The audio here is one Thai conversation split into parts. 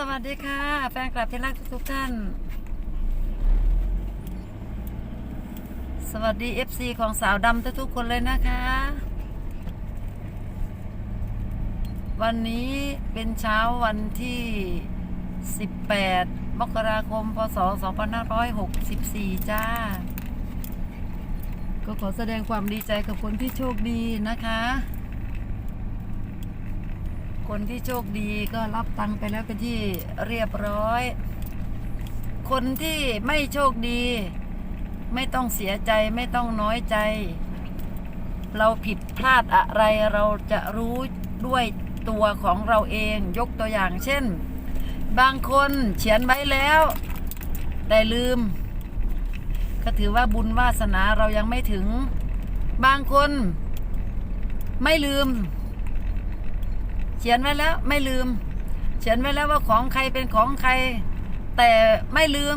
สวัสดีค่ะ แฟนคลับที่รักทุกท่าน สวัสดี FC ของสาวดำทุกๆคนเลยนะคะ วันนี้เป็นเช้าวันที่ 18 มกราคม พศ 2564 จ้า ก็ขอแสดงความดีใจกับคนที่โชคดีนะคะ คนที่โชคดีก็รับตังค์ไปแล้วเป็นที่เรียบร้อย คนที่ไม่โชคดี ไม่ต้องเสียใจไม่ต้องน้อยใจ เราผิดพลาดอะไรเราจะรู้ด้วยตัวของเราเองยกตัวอย่างเช่น บางคนเขียนไว้แล้ว แต่ลืม ก็ถือว่าบุญวาสนาเรายังไม่ถึง บางคน ไม่ลืม เขียนไว้แล้วไม่ลืม เขียนไว้แล้วว่าของใครเป็นของใคร แต่ไม่ลืม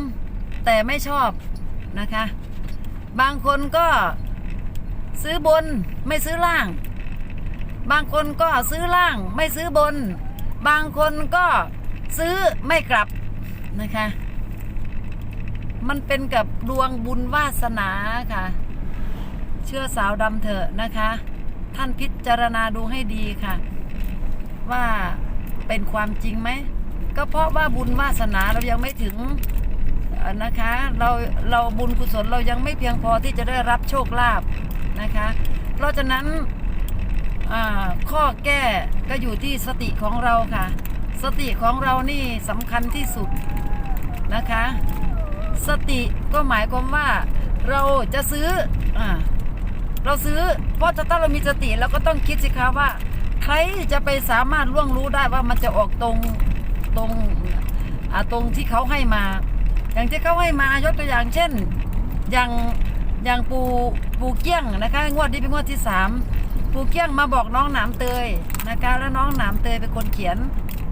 แต่ไม่ชอบนะคะ บางคนก็ซื้อบนไม่ซื้อล่าง บางคนก็ซื้อล่างไม่ซื้อบน บางคนก็ซื้อไม่กลับนะคะ มันเป็นกับดวงบุญวาสนาค่ะ เชื่อสาวดำเถอะนะคะ ท่านพิจารณาดูให้ดีค่ะ ว่าเป็นความจริงไหมก็เพราะว่าบุญวาสนาเรายังไม่ถึงนะคะ เราเราบุญกุศลเรายังไม่เพียงพอที่จะได้รับโชคลาภนะคะ เพราะฉะนั้นข้อแก้ก็อยู่ที่สติของเราค่ะ สติของเรานี่สำคัญที่สุดนะคะ สติก็หมายความว่าเราจะซื้ออเราซื้อเพราะถ้าเรามีสติเราก็ต้องคิดสิคะว่า รจะไปสามารถล่วงรู้ได้ว่ามันจะออกตรงตรงอ่าตรงที่เขาให้มา อย่างที่เขาให้มายกตัวอย่างเช่น อย่างอย่างปูปูเกี้ยงนะคะงวดนี้เป็นงวดที่สามปูเกี้ยงมาบอกน้องหนามเตยนะคะ แล้วน้องหนามเตยเป็นคนเขียน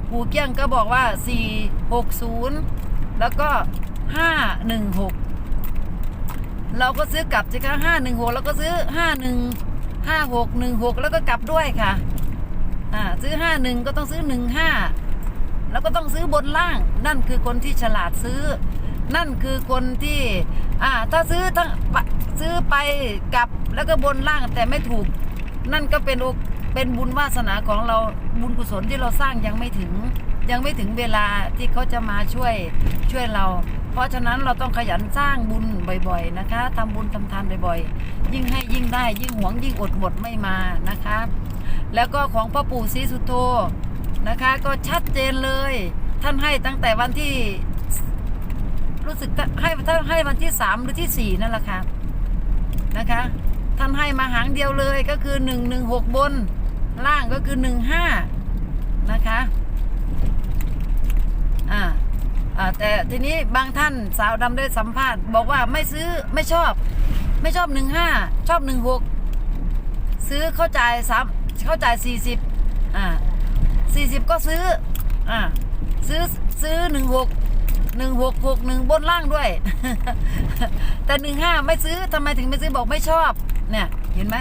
ปูเกี้ยงก็บอกว่า 460 แล้วก็ 516 เราก็ซื้อกลับสิคะห้าหนึ่งหกแล้วก็ซื้อห้าหนึ่งห้าหกหนึ่งหกแล้วก็กลับด้วยค่ะ อ่าซื้อห้าหนึ่งก็ต้องซื้อหนึ่งห้าแล้วก็ต้องซื้อบนล่าง นั่นคือคนที่ฉลาดซื้อ นั่นคือคนที่ อ่า ถ้าซื้อทั้งซื้อไปกลับแล้วก็บนล่างแต่ไม่ถูก นั่นก็เป็นโอเป็นบุญวาสนาของเราบุญกุศลที่เราสร้างยังไม่ถึง ยังไม่ถึงเวลาที่เขาจะมาช่วยช่วยเรา เพราะฉะนั้นเราต้องขยันสร้างบุญบ่อย ๆ นะคะทำบุญทำทานบ่อยๆ ยิ่งให้ยิ่งได้ ยิ่งหวงยิ่งอดหมดไม่มานะคะ แล้วก็ของพ่อปู่ศรีสุโธนะคะ ก็ชัดเจนเลย ท่านให้ตั้งแต่วันที่ รู้สึกให้ท่านให้วันที่สามหรือที่สี่นั่นแหละค่ะนะคะ ท่านให้มาหางเดียวเลยก็คือหนึ่งหนึ่งหกบน ล่างก็คือหนึ่งห้านะคะอ่าแต่ทีนี้บางท่านสาวดำได้สัมภาษณ์บอกว่าไม่ซื้อไม่ชอบ ไม่ชอบหนึ่งห้าชอบหนึ่งหกซื้อเข้าใจ่ายสาม เข้าจ่ายสี่สิบอ่าสี่สิบก็ซื้อ อ่า ซื้อซื้อหนึ่งหกหนึ่งหกหกหนึ่งบนล่างด้วย แต่หนึ่งห้าไม่ซื้อทำไมถึงไม่ซื้อบอกไม่ชอบ เนี่ย เห็นไหม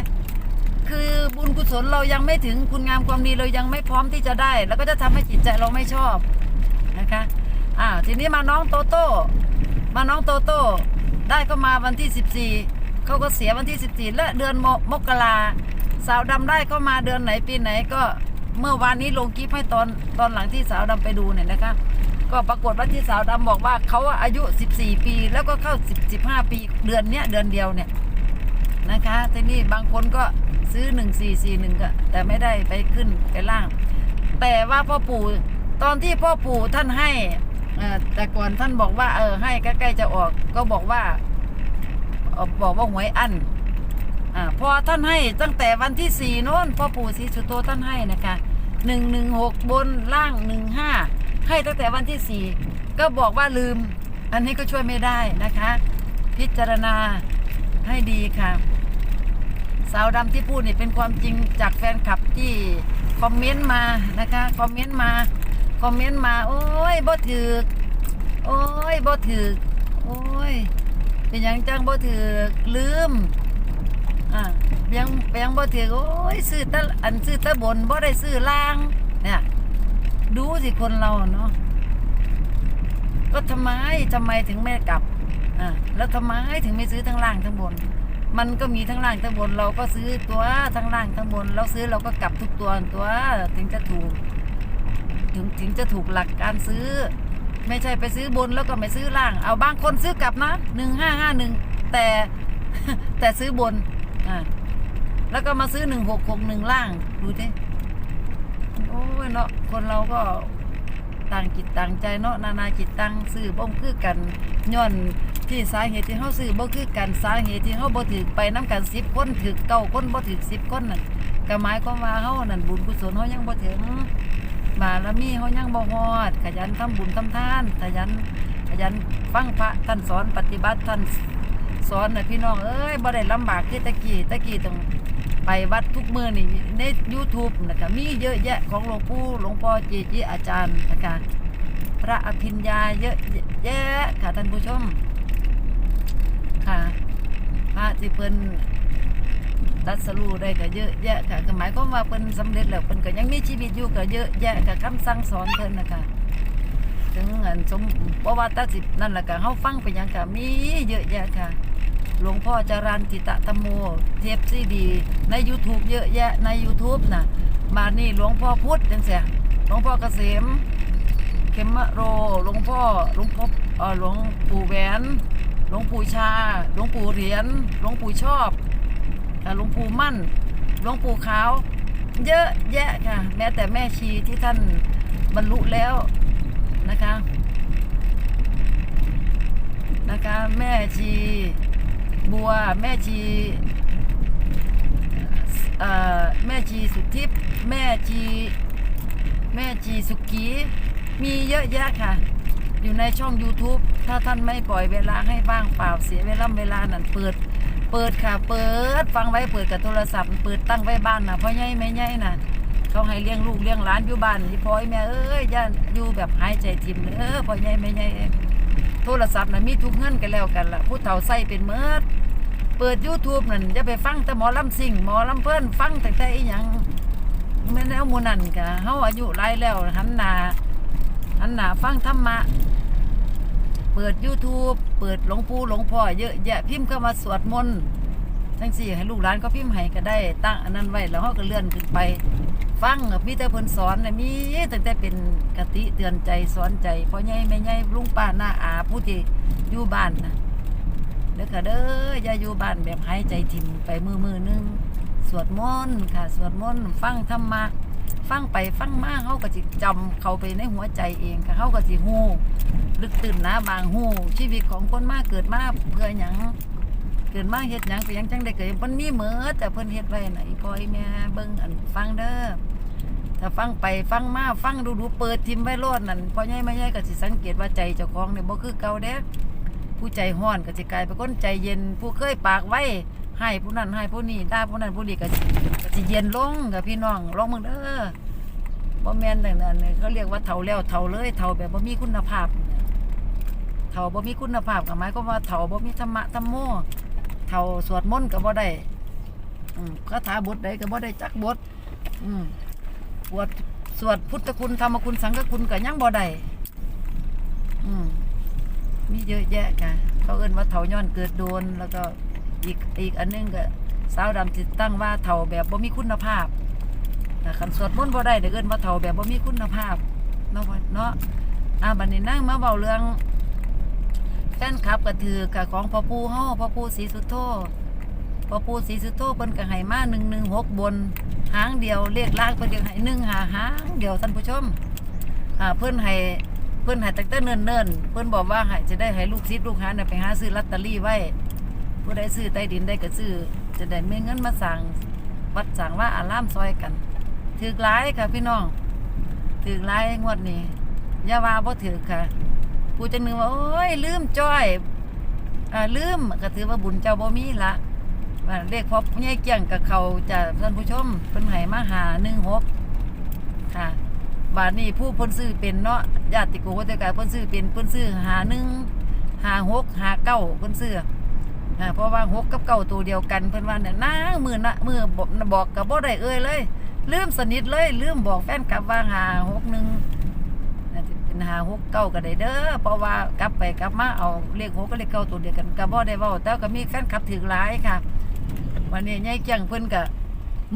คือบุญกุศลเรายังไม่ถึงคุณงามความดีเรายังไม่พร้อมที่จะได้ แล้วก็จะทำให้จิตใจเราไม่ชอบนะคะอ่าทีนี้มาน้องโตโต้มาน้องโตโต้ได้ก็มาวันที่ 14เขาก็เสียวันที่ 14 และเดือนมมกรา สาวดำได้ก็มาเดือนไหนปีไหนก็เมื่อวานนี้ลงคลิปให้ตอนตอนหลังที่สาวดำไปดูเนี่ยนะคะ ก็ปรากฏว่าที่สาวดำบอกว่าเขาอายุ 14 ปี แล้วก็เข้า 10 15 ปีเดือนเนี้ยเดือนเดียวเนี่ยนะคะทีนี้บางคนก็ซื้อหนึ่งสี่สี่หนึ่งก็แต่ไม่ได้ไปขึ้นไปล่าง แต่ว่าพ่อปู่ตอนที่พ่อปู่ท่านให้อ่อแต่ก่อนท่านบอกว่าเออให้ใกล้ๆจะออกก็บอกว่าออบอกว่าหวยอั้น อ่าพอท่านให้ตั้งแต่วันที่สี่โน้นพ่อปู่ศรีสุโธท่านให้นะคะหนึ่งหนึ่งหกบนล่างหนึ่งห้าให้ตั้งแต่วันที่สี่ก็บอกว่าลืม อันนี้ก็ช่วยไม่ได้นะคะ พิจารณาให้ดีค่ะ สาวดำที่พูดนี่เป็นความจริงจากแฟนคลับที่คอมเมนต์มานะคะคอมเมนต์มาคอมเมนต์มา โอ้ยบ่ถือโอ้ยบ่ถือโอ้ยเป็นหยังจังบ่ถือลืม อ่ายังยังบ่ถือกโอ้ยซื้อตะอันซื้อตะบนบ่ได้ซื้อล่าง เนี่ย ดูสิคนเราเนาะก็ทำไมทำไมถึงไม่กลับอ่าแล้วทำไมถึงไม่ซื้อทั้งล่างทั้งบน มันก็มีทั้งล่างทั้งบน เราก็ซื้อตัวทั้งล่างทั้งบน เราซื้อเราก็กลับทุกตัวตัวถึงจะถูก ถึงถึงจะถูกหลักการซื้อ ไม่ใช่ไปซื้อบนแล้วก็ไม่ซื้อล่าง เอาบางคนซื้อกลับนะหนึ่งห้าห้าหนึ่งแต่แต่ซื้อบนอ่า แล้วก็มาซื้อหนึ่งหกหกหนึ่งล่าง ดูดิโอ้ยเนาะคนเราก็ต่างจิตต่างใจเนาะนานาจิตตังซื้อบ่คือกันย้อนที่สาเหตุที่เขาซื้อบ่คือกันสาเหตุที่เขาบ่ถือไปน้กันสิบคนถือเก้าคนบ่ถือสิบคนนั่นก็หมายความว่าเขานั่นบุญกุศลเขายังบ่ถึงบารมีเขายังบ่ฮอด ขยันทำบุญทำทานขยันขยันฟังพระท่านสอนปฏิบัติท่านสอนนะพี่น้องเอ้ยบ่ได้ลำบากคือตะกี้ตะกี้ต้อง ไปวัดทุกมื้อนี่ใน YouTube นะคะมีเยอะแยะของหลวงปู่หลวงพ่อเจจิอาจารย์นะคะพระอภิญญาเยอะแยะค่ะท่านผู้ชม ค่ะ พระที่เพิ่นตัดสรูได้ก็เยอะแยะค่ะก็หมายความว่าเพิ่นสำเร็จแล้วเพิ่นก็ยังมีชีวิตอยู่ก็เยอะแยะกับคำสั่งสอนเพิ่นนะคะถึงอันสมเพราะว่าตัดสิบนั่นแหละก็เฮาฟังไปยังก็มีเยอะแยะค่ะ หลวงพ่อจรันติตะธรรมโมเทปซีดี ใน YouTube เยอะแยะใน YouTube นะมานี่หลวงพ่อพุทธจังเสียหลวงพ่อเกษมเขมมโรหลวงพ่อหลวงพ่อเออหลวงปู่แหวนหลวงปู่ชาหลวงปู่เหรียญหลวงปู่ชอบหลวงปู่มั่นหลวงปู่ขาว เยอะแยะค่ะ แม้แต่แม่ชีที่ท่านบรรลุแล้วนะคะ นะคะ แม่ชี บัวแม่ชีเอ่อแม่ชีสุทิพย์แม่ชีแม่ชีสุกีมีเยอะแยะค่ะ อยู่ในช่อง YouTube ถ้าท่านไม่ปล่อยเวลาให้บ้างเปล่าเสียเวลาเวลานั่นเปิด เปิดค่ะ เปิดฟังไว้เปิดกับโทรศัพท์ เปิดตั้งไว้บ้านนะเพ่อใหญ่แม่ใหญ่น่ะเขาให้เลี้ยงลูกเลี้ยงหลานอยู่บ้านที่พ่อไอ้แม่เอ้ยย่านอยู่แบบหายใจทิมเออพ่อใหญ่แม่ใหญ่ โทรศัพท์นะมีทุกเงื่อนกันแล้วกันล่ะผู้เฒ่าใส่เป็นเมิดเปิด YouTube นั่นจะไปฟังแต่หมอลำซิ่งหมอลำเพิ่นฟังแต่แต่อีหยังแม่แนวมูนันกะเฮาอายุหลายแล้วหันหนาหันหนาฟังธรรมะ เปิด YouTube เปิดหลวงปู่หลวงพ่อเยอะแยะพิมพ์เข้ามาสวดมนต์ทั้งสี่ให้ลูกหลานก็พิมพ์ให้ก็ได้ตั้งอันนั้นไว้แล้วเฮาก็เลื่อนขึ้นไป ฟังมีแต่เพิ่นสอนน่ะมีตั้งแต่เป็นกติเตือนใจสอนใจพ่อใหญ่แม่ใหญ่ลุงป้าหน้าอาผู้ที่อยู่บ้านนะเด้อค่ะเด้ออย่าอยู่บ้านแบบหายใจถิ่มไปมือมือนึงสวดมนต์ค่ะ สวดมนต์ฟังธรรมะฟังไปฟังมาเขาก็สิจำเขาไปในหัวใจเองค่ะเขาก็สิฮู้ลึกตื่นนะบางฮู้ชีวิตของคนมากเกิดมาเพื่อหยัง กิดมาเฮ็ดหยังไปยังจังได้เกิดมันมีเหมือแต่เพิ่นเฮ็ดไว้น่ะอีพ่ออีแม่เบิ่งอันฟังเด้อถ้าฟังไปฟังมาฟังดูดูเปิดทิมไว้โลดนั่นพ่อใหญ่แม่ใหญ่ก็สิสังเกตว่าใจเจ้าของเนี่ยบ่คือเก่าเด้ผู้ใจห้อนก็จะกลายเป็นคนใจเย็น ผู้เคยปากไว้ให้ผู้นั้นให้ผู้นี้ด่าผู้นั้นผู้นี้ก็สิก็จะเย็นลงกับพี่น้องลองมึงเด้อบ่แม่นแต่นั้นเนี่ยเขาเรียกว่าเฒ่าแล้วเฒ่าเลยเฒ่าแบบบ่มีคุณภาพเฒ่าบ่มีคุณภาพก็หมายความว่าเฒ่าบ่มีธรรมะธรรมโม เฒ่าสวดมนต์ก็บ่ได้คาถาบทใดก็บ่ได้จักบทอืมสวดสวดพุทธคุณธรรมคุณสังฆคุณก็ยังบ่ได้อืมมีเยอะแยะค่ะเขาเอิ้นว่าเถาย้อนเกิดโดน แล้วก็อีกอีกอันหนึงก็สาวดำติดตั้งว่าเถาแบบบ่มีคุณภาพแต่คันสวดมนต์บ่ได้เดี๋ยวเอิ้นว่าเถาแบบบ่มีคุณภาพเนาะว่าเนาะอ่าบัดนี้นั่งมาเว้าเรื่อง แฟนคลับก็ถือกับของพ่อปู่เฮาพ่อปู่ศรีสุโธพ่อปู่ศรีสุโธเพิ่นก็ให้มา116บน หางเดียวเลขล่างเพิ่นก็ให้1หาหางเดียวท่านผู้ชมอ่าเพิ่นให้เพิ่นให้ตั้งแต่เนิ่นๆเพิ่นบอกว่าให้จะได้ให้ลูกศิษย์ลูกหาน่ะไปหาซื้อลอตเตอรี่ไว้ผู้ใดซื้อใต้ดินได้ก็ซื้อจะได้มีเงินมาสั่งวัดสั่งว่าอารามซอยกันถือหลายค่ะพี่น้องถือหลายงวดนี้อย่าว่าบ่ถือค่ะ ผู้จะนึกว่าโอ้ยลืมจ้อยอ่าลืมก็ถือว่าบุญเจ้าบ่มีละว่าเลขพอใหญ่เกี่ยงกับเขาจะท่านผู้ชมเพิ่นให้มาหา16ค่ะบาทนี้ผู้พ้นซื้อเป็นเนาะญาติโกโหติกาเพ้นซื้อเป็นพ้นซื้อหาหนึ่งหาหกหาเก้าพ้นซื้ออ่าเพราะว่าหกกับเก้าตัวเดียวกันเพิ่อนว่าเนี่ยน้ามือนะมือบอกกับบ่ได้เอ่ยเลย ลืมสนิทเลย ลืมบอกแฟนกับว่าหาหกหนึ่ง หาหกเก้าก็ได้เด้อเพราะว่ากลับไปกลับมาเอาเลขหกกับเลขเก้าตัวเดียวกันก็บ่ได้เว้าแต่ก็มีแฟนคลับถือหลายค่ะ วันนี้ยายเกียงเพิ่นก็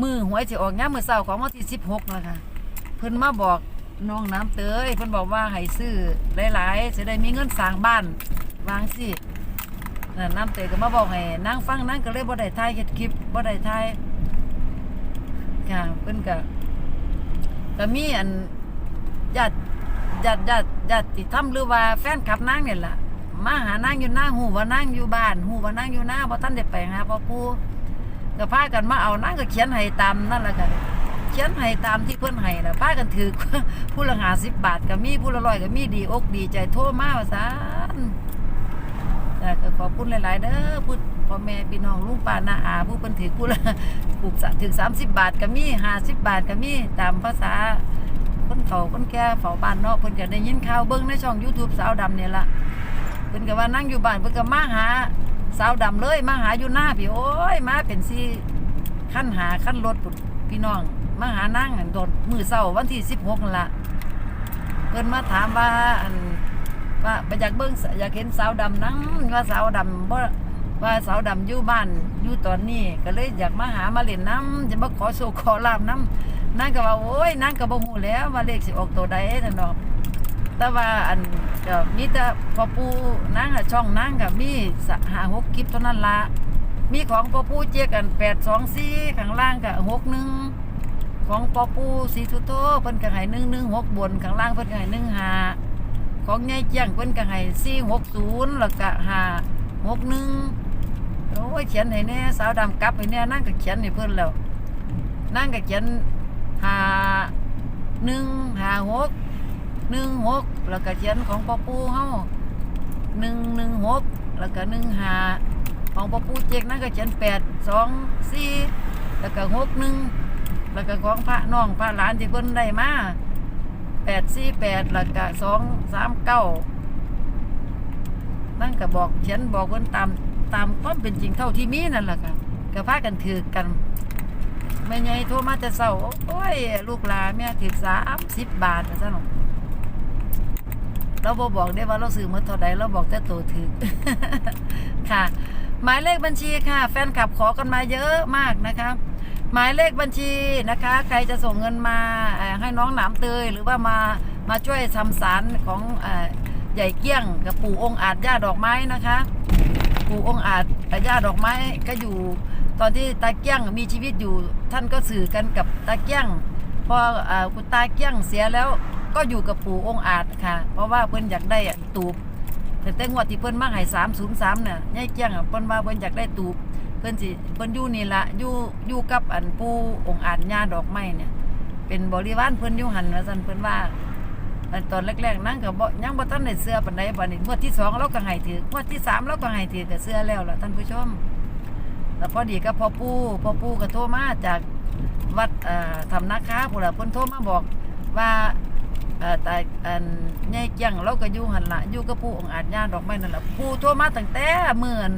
มือหวยสิออกยามมื้อเช้าของวันที่16แล้วค่ะเพิ่นมาบอกน้องน้ำเตยเพิ่นบอกว่าให้ซื้อหลายๆสิได้มีเงินสร้างบ้านวางสิน้ำเตยก็มาบอกให้นางฟังนางก็เลยบ่ได้ถ่ายเฮ็ดคลิปบ่ได้ถ่ายค่ะเพิ่นก็ก็มีอันญาติ ญาติญาติญาติธรรมหรือว่าแฟนคลับนางเนี่ยล่ะมาหานางอยู่หน้าหูว่านางอยู่บ้านหูว่านางอยู่หน้าบ่ทันได้ไปหาพ่อปู่ก็พากันมาเอานางก็เขียนให้ตามนั่นแหละกันเขียนให้ตามที่เพิ่อนให้น่ะพากันถือผู้ละ50บบาทก็มีผู้ละร้อยก็มีดีอกดีใจโทรมาว่าซั่นแต่ก็ขอบคุณหลาย ๆ เด้อผู้พ่อแม่พี่น้องลุงป้าน้าอาผู้เพิ่นถือผู้ละถูกถึง30บบาทก็มี50บาทก็มีตามภาษา คนเฒ่าคนแก่เฝ้าบ้านเนาะเพิ่นก็ได้ยินข่าวเบิ่งในช่อง YouTube สาวดำเนี่ยล่ะเพิ่นก็ว่านั่งอยู่บ้านเพิ่นก็มาหาสาวดำเลยมาหาอยู่หน้าพี่โอ้ยมาเป็นสิขั้นหาขั้นรถพุ่นพี่น้องมาหานางโดนมือเช้าวันที่16นั่นล่ะเพิ่นมาถามว่าอันว่าไปอยากเบิ่งอยากเห็นสาวดำนังว่าสาวดำบ่ว่าสาวดำอยู่บ้านอยู่ตอนนี้ ก็เลยอยากมาหามาเล่นน้ำจะมาขอโชคขอลาบน้ำ นางก็ว่าโอ้ยนางก็บ่ฮู้แล้วว่าเลขสิออกตัวใดนั่นดอก แต่ว่าอันก็มีแต่พอปูนั่งอะช่องนั่งกับมีสหาหกคลิปเท่านั้นละมีของพอปูเจียกันแปดสองสี่ข้างล่างกับหกหนึ่งของพอปูสีทุโตเพิ่นก็ให้หนึ่งหนึ่งหกบนข้างล่างเพิ่นก็ให้หนึ่งหาของยายเจียงเพิ่นก็ให้สี่หกศูนย์แล้วก็หาหกหนึ่งโอ้ยเขียนให้แน่สาวดำกลับให้แน่นั่งก็เขียนให้เพิ่นแล้วนั่งก็เขียน หาหนึ่งหาหกหนึ่งหกแล้วก็เขียนของพ่อปูเฮาหนึ่งหนึ่งหกแล้วก็หนึ่งห้าของพ่อปูเจกนั่นก็เขียนแปดสองสี่แล้วก็หกหนึ่งแล้วก็ของพระน้องพระหลานที่เพิ่นได้มาแปดสี่แปดแล้วก็สองสามเก้านั่นก็บอกเขียนบอกเพิ่นตามตามความเป็นจริงเท่าที่มีนั่นแหละค่ะก็พากันถือกัน แม่ใหญ่โทรมาแต่เช้าโอ้ย ลูกหลานแม่ถือสามสิบบาทซะหนอเราบอบอกได้ว่าเราซื้อมาเท่าใดเราบอกแต่ตัวถือค่ะ หมายเลขบัญชีค่ะ แฟนคลับขอกันมาเยอะมากนะคะหมายเลขบัญชีนะคะ ใครจะส่งเงินมาให้น้องหนามเตยหรือว่ามามาช่วยทำสารของอใหญ่เกี้ยงกับปู่องค์อาจย่าดอกไม้นะคะ ปู่องค์อาจย่าดอกไม้ก็อยู่ ตอนที่ตาเกี้ยงมีชีวิตอยู่ ท่านก็สื่อกันกับตาเกี้ยง พออคุณตาเกี้ยงเสียแล้วก็อยู่กับปู่องค์อาจค่ะ เพราะว่าเพิ่นอยากได้อันตูบแต่แต่งวดที่เพิ่นมาให้สามศูนย์สามเนี่ยยายเกี้ยงเพิ่นว่าเพิ่นอยากได้ตูบเพิ่นสิเพิ่นอยู่นี่ละอยู่อยู่กับอันปู่องค์อาจญาดอกไม้เนี่ย เป็นบริวารเพิ่นอยู่หันว่าซั่นเพิ่นว่าตอนแรกๆนั่งก็บ่ยังบ่ทันได้เสื้อปานใดบัดนี้งวดที่สองเราก็ให้ถืองวดที่สามเราก็ให้ถือก็เสื้อแล้วล่ะท่านผู้ชม แล้วพอดีก็พ่อปู่พ่อปู่ก็โทรมาจากวัดทำนาคาพุ่นล่ะเพิ่นโทรมาบอกว่าเอ่แต่อันยายเกียงเราก็อยู่หันละอยู่กับปู่องอาจญาดอกไม้นั่นแหละปู่โทรมาตั้งแต่มื้อน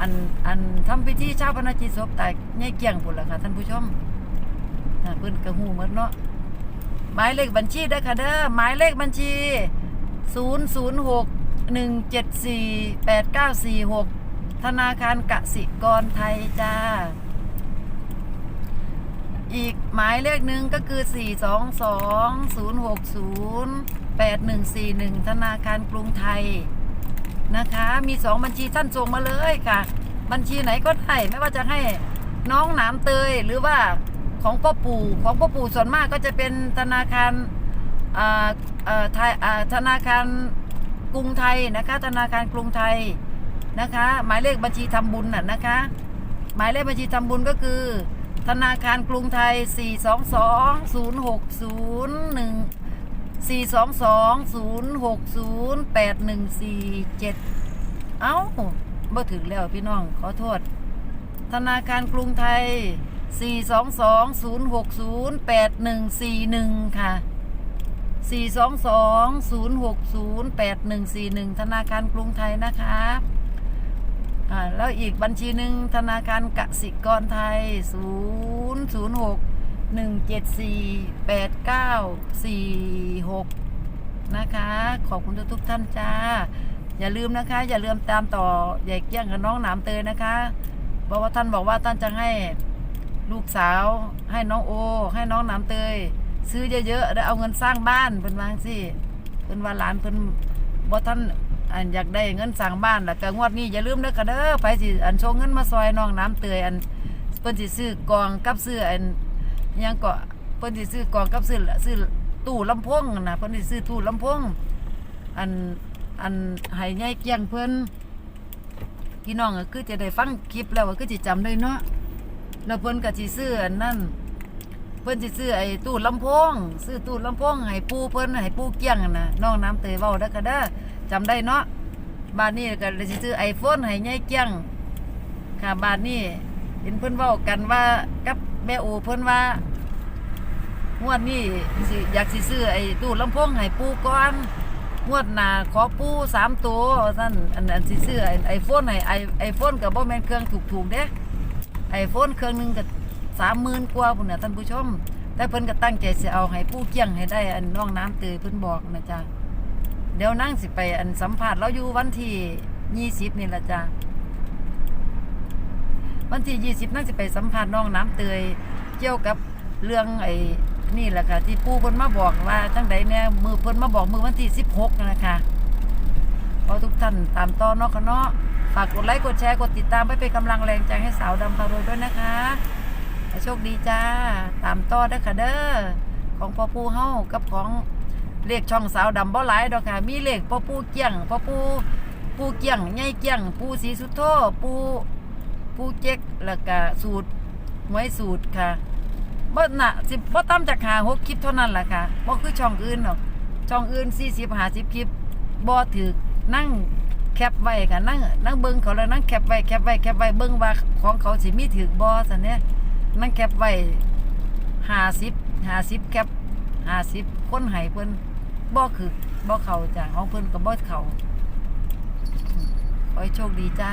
อันอันทำพิธีชาปนกิจศพแต่ยายเกียงพุ่นล่ะค่ะท่านผู้ชมเพิ่นก็ฮู้หมดเนาะหมายเลขบัญชีเด้อค่ะเด้อหมายเลขบัญชี 006 174 8946 ธนาคารกสิกรไทยจ้า อีกหมายเลขหนึ่งก็คือ 422 060 8141 ธนาคารกรุงไทยนะคะ มีสองบัญชีท่านส่งมาเลยค่ะ บัญชีไหนก็ได้ไม่ว่าจะให้น้องหนามเตยหรือว่าของพ่อปู่ของพ่อปู่ส่วนมากก็จะเป็นธนาคารอ่าอ่อไทยอ่าธนาคารกรุงไทยนะคะ ธนาคารกรุงไทย นะคะ หมายเลขบัญชีทำบุญน่ะนะคะ หมายเลขบัญชีทำบุญก็คือ ธนาคารกรุงไทย 422 060 1 422 060 8147 เอ้าบ่ถึงแล้วพี่น้องขอโทษ ธนาคารกรุงไทย 422 060 8141 ค่ะ 422 060 8141 ธนาคารกรุงไทยนะคะ อ่าแล้วอีกบัญชีหนึ่งธนาคารกสิกรไทย 006 174 8946 นะคะ ขอบคุณทุกๆท่านจ้า อย่าลืมนะคะ อย่าลืมตามต่อใหญ่เกี้ยงกับน้องหนามเตยนะคะเพราะว่าท่านบอกว่าท่านจะให้ลูกสาว ให้น้องโอ ให้น้องหนามเตย ซื้อเยอะๆแล้วเอาเงินสร้างบ้านเป็นวางสิเป็นว่าหลานเพิ่นบ่ท่าน อันอยากได้เงินสร้างบ้านแล้วก็งวดนี้อย่าลืมเด้อค่ะเด้อไปสิอันโชงเงินมาซอยน้องน้ำเตยอันเพิ่นสิซื้อกองกับซื้ออันยังก็เพิ่นสิซื้อกองกับซื้อซื้อตู้ลำโพงนะเพิ่นสิซื้อตู้ลำโพงอันอันให้ยายเกียงเพิ่นพี่น้องก็คือจะได้ฟังคลิปแล้วก็คือสิจำได้เนาะแล้วเพิ่นก็สิซื้ออันนั้นเพิ่นสิซื้อไอ้ตู้ลำโพงซื้อตู้ลำโพงให้ปู่เพิ่นให้ปู่เกี้ยงนะน้องน้ำเตยเว้าได้อก็เด้อ จำได้เนาะบ้านนี้ก็เลยซื้อไอโฟนให้ยายเกี้ยง ค่ะบ้านนี้เห็นเพิ่อนเว้ากันว่ากับแม่โอเพิ่อนว่างวดนี้สิอยากสิซื้อไอ้ตู้ลำโพงให้ปูก่อนงวดหน้าขอปูสามตัวซั่นอันอันสิซื้อไอโฟนให้ไอไอโฟนก็บ่แม่นเครื่องถูกๆเด้ไอโฟนเครื่องหนึงก็สามหมื่นกว่าพุ่นน่ะท่านผู้ชม แต่เพิ่นก็ตั้งใจสิเอาให้ผู้เกี้ยงให้ได้อันน้องน้ำเตยเพิ่นบอกนะจ๊ะ เดี๋ยวนั่งสิไปอันสัมภาษณ์เราอยู่วันที่ยี่สิบนี่ละจ้ะวันที่ยี่สิบนั่งสิไปสัมภาษณ์น้องน้ำเตยเกี่ยวกับเรื่องไอ้นี่แหละค่ะ ที่ปู่เพิ่นมาบอกว่าจังใดเนี่ยมือเพิ่นมาบอกมือวันที่สิบหกนะคะขอทุกท่านตามต่อนาะค่ะเนาะฝากกดไลค์กดแชร์กดติดตามไปเป็นกำลังแรงใจให้สาวดำพารวยด้วยนะคะโชคดีจ้า ตามต่อเด้ค่ะเด้อของพ่อปูเฮากับของ เลขช่องสาวดำบ่หลายดอกค่ะ มีเลขพ่อปูเกี้ยงพ่อปูปูเกี้ยงใหญ่เกี้ยง ปูสีสุดโทปูปูเจ๊กแล้วก็สูตรหวยสูตรค่ะบ่น่ะสิบ่ต่ำจากหาหกคลิปเท่านั้นล่ะค่ะบ่คือช่องอื่นหรอกช่องอื่น40 50คลิปบ่ถือนั่งแคปไว้ค่ะนั่งนั่งเบิ่งเขาแล้วนั่งแคปไว้แคปไว้แคปไว้เบิ่งว่าของเขาสิมีถือบ่ซั่นเนี่ยนั่งแคปไว้ห้าสิบห้าสิบแคปห้าสิบคนให้เพิ่น บ่คือบ่เขาจ้ะของเพิ่นก็บ่เขาขอให้โชคดีจ้า